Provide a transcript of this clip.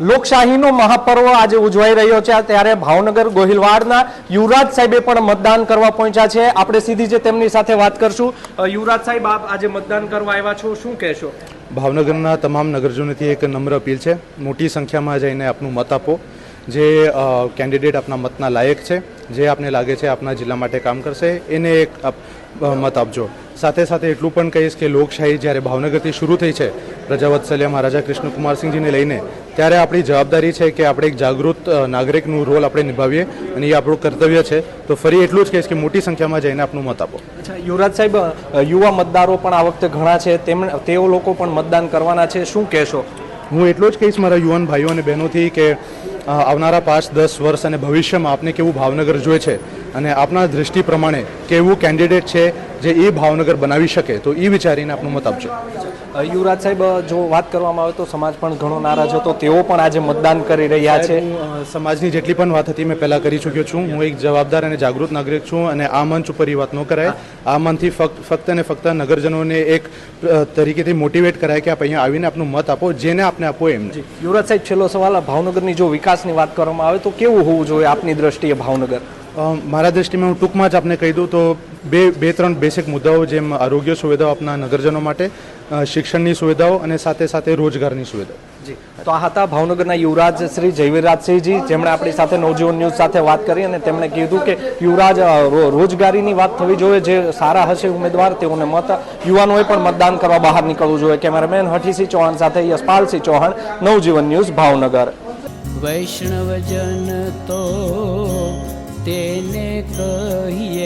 લોકશાહીનો મહાપર્વ આજે ઉજવાઈ રહ્યો છે. ત્યારે ભાવનગર ગોહિલવાડના યુવરાજ સાહેબે પણ મતદાન કરવા પહોંચ્યા છે. આપણે સીધી જે તેમની સાથે વાત કરશું. યુવરાજ સાહેબ, આપ આજે મતદાન કરવા આવ્યા છો. શું કહેશો? ભાવનગરના તમામ નગરજનોથી એક નમ્ર અપીલ છે. મોટી સંખ્યામાં જઈને આપનું મત આપો. જે કેન્ડિડેટ આપના મતના લાયક છે. જે આપને લાગે છે આપના જિલ્લા માટે કામ કરશે, એને એક મત આપજો. સાથે સાથે એટલું પણ કહીશ કે લોકશાહી જ્યારે ભાવનગરથી શરૂ થઈ છે પ્રજાવત્સલ્ય મહારાજા કૃષ્ણકુમારસિંહજીને લઈને ત્યારે આપણી જવાબદારી છે કે આપણે એક જાગૃત નાગરિકનું રોલ આપણે નિભાવીએ અને એ આપણું કર્તવ્ય છે. તો ફરી એટલું જ કહીશ કે મોટી સંખ્યામાં જઈને આપનું મત આપો. અચ્છા યુવરાજ સાહેબ યુવા મતદારો પણ આ વખતે ઘણા છે તેમણે તેઓ લોકો પણ મતદાન કરવાના છે શું કહેશો? હું એટલો જ કહીશ મારા યુવાન ભાઈઓ અને બહેનોથી કે આવનારા પાંચ દસ વર્ષ અને ભવિષ્યમાં આપને કેવું ભાવનગર જોઈએ છે અને આપના દૃષ્ટિ પ્રમાણે કેવું કેન્ડિડેટ છે જે એ ભાવનગર બનાવી શકે તો એ વિચારીને આપનું મત આપજો. યુવરાજ સાહેબ જો વાત કરવામાં આવે તો સમાજ પણ ઘણો નારાજ હતો. તેઓ પણ આજે મતદાન કરી રહ્યા છે. સમાજની જેટલી પણ વાત હતી મેં પહેલાં કરી ચૂક્યો છું. હું એક જવાબદાર અને જાગૃત નાગરિક છું અને આ મંચ ઉપર એ વાત ન કરાય. આ મંચથી ફક્ત ફક્ત અને ફક્ત નગરજનોને એક તરીકેથી મોટિવેટ કરાય કે આપ અહીંયા આવીને આપનું મત આપો જેને આપને આપો એમ યુવરાજ સાહેબ છેલ્લો સવાલ ભાવનગરની જો વિકાસની વાત કરવામાં આવે તો કેવું હોવું જોઈએ આપની દ્રષ્ટિએ ભાવનગર? મારા દ્રષ્ટિમાં હું ટૂંકમાં જ આપને કહી દઉં તો બે બે ત્રણ બેસિક મુદ્દાઓ જેમ આરોગ્ય સુવિધાઓ આપના નગરજનો માટે શિક્ષણની સુવિધાઓ અને સાથે સાથે રોજગારની સુવિધાઓ. જી. તો આ હતા ભાવનગરના યુવરાજ શ્રી જયવીરરાજસિંહજી જેમણે આપણી સાથે નવજીવન ન્યૂઝ સાથે વાત કરી અને તેમણે કીધું કે યુવરાજ રોજગારીની વાત થવી જોઈએ જે સારા હશે ઉમેદવાર તેઓને મત યુવાનોએ પણ મતદાન કરવા બહાર નીકળવું જોઈએ. કેમેરામેન હઠીસિંહ ચૌહાણ સાથે યશપાલસિંહ ચૌહાણ નવજીવન ન્યૂઝ ભાવનગર. વૈષ્ણવજન તો थ ही